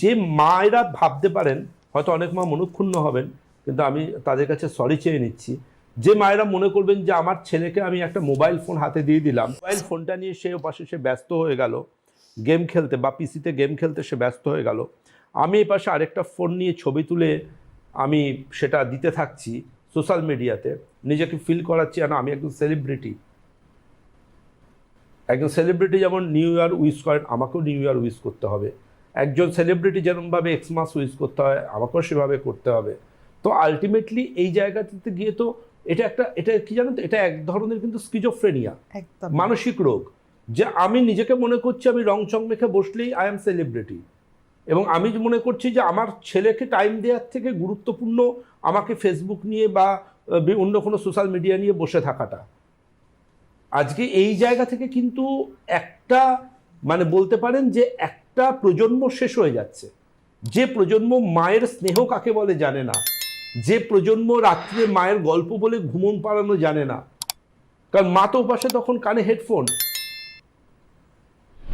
যে মায়েরা ভাবতে পারেন, হয়তো অনেক মা মনুক্ষুণ্ণ হবেন, কিন্তু আমি তাদের কাছে সরি চেয়ে নিচ্ছি। যে মায়েরা মনে করবেন যে আমার ছেলেকে আমি একটা মোবাইল ফোন হাতে দিয়ে দিলাম মোবাইল ফোনটা নিয়ে সে পাশে সে ব্যস্ত হয়ে গেল গেম খেলতে বা পিসিতে গেম খেলতে সে ব্যস্ত হয়ে গেল। আমি এই পাশে আরেকটা ফোন নিয়ে ছবি তুলে আমি সেটা দিতে থাকছি সোশ্যাল মিডিয়াতে নিজেকে ফিল করাচ্ছি যেন আমি একজন সেলিব্রিটি একজন সেলিব্রিটি যেমন নিউ ইয়ার উইশ করেন, আমাকেও নিউ ইয়ার উইশ করতে হবে। একজন সেলিব্রিটি যেরকমভাবে এক্সমাস উইশ করতে হয় আমাকেও সেভাবে করতে হবে। তো আলটিমেটলি এই জায়গাটিতে গিয়ে তো এটা একটা এটা কি জানেন তো? এটা এক ধরনের কিন্তু স্কিজোফ্রেনিয়া মানসিক রোগ। যে আমি নিজেকে মনে করছি আমি রং চং মেখে বসলেই আই এম সেলিব্রিটি এবং আমি মনে করছি যে আমার ছেলেকে টাইম দেওয়ার থেকে গুরুত্বপূর্ণ আমাকে ফেসবুক নিয়ে বা অন্য কোনো সোশ্যাল মিডিয়া নিয়ে বসে থাকাটা। আজকে এই জায়গা থেকে কিন্তু একটা মানে বলতে পারেন যে একটা প্রজন্ম শেষ হয়ে যাচ্ছে। যে প্রজন্ম মায়ের স্নেহ কাকে বলে জানে না। যে প্রজন্ম রাত্রে মায়ের গল্প বলে ঘুমন পাড়ানো জানে না। কারণ মা তো পাশে তখন কানে হেডফোন